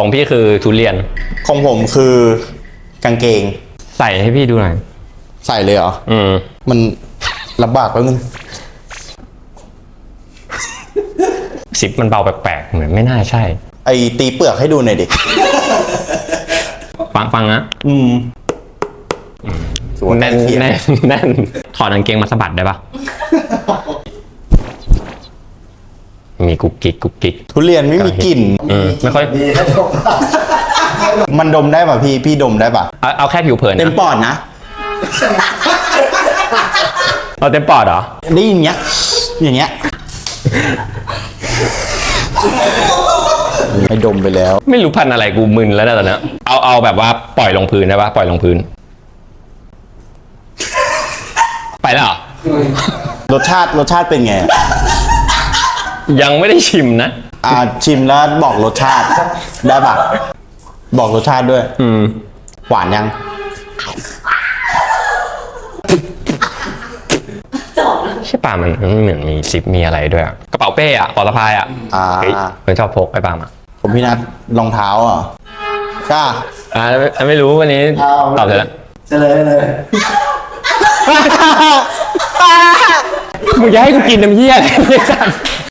ของพี่คือทุเรียน ของผมคือกางเกงใส่ให้พี่ดูหน่อย ใส่เลยเหรอ อืม มันลำบากแป๊บนึงซิปมันเบาแปลกๆ เหมือนไม่น่าใช่ ไอตีเปลือกให้ดูหน่อยดิ ฟังฟังนะอืมสวยแน่นเขียนแน่นแน่นถอดกางเกงมาสะบัดได้ปะ มีกุกกิกกุกกิกทุเรียนไม่มีกลิ่น อืมไม่ค่อยมันดมได้ป่ะพี่ พี่ดมได้ป่ะ เอาเอาแค่ผิวเผินเต็มนะปอดนะ เอาเต็มปอดเหรอ ได้ยินอย่างเงี้ย อย่างเงี้ยไม่ดมไปแล้ว ไม่รู้พันธุ์อะไรกูมึนแล้วนะตอนเนี้ยเอาเอาแบบว่าปล่อยลงพื้นได้ปะปล่อยลงพื้น ไปแล้วเหรอรสชาติรสชาติเป็นไง ยังไม่ได้ชิมนะ อ่าชิมแล้วบอกรสชาติ ได้ป่ะบอกรสชาติด้วย อืม หวานยัง ใช่ป่ามันมันเหมือนมีซิปมีอะไรด้วยอะกระเป๋าเป้อะปอสะพายอะอ่า เฮ้ยมันชอบพกไอ้ปามอะผมพี่นัทรองเท้าอะใช่อ่าไม่ไม่รู้วันนี้ตอบเสร็จแล้วเฉลยเลยมึงจะให้กูกินน้ำเยี่ยอะไรไม่สั่ง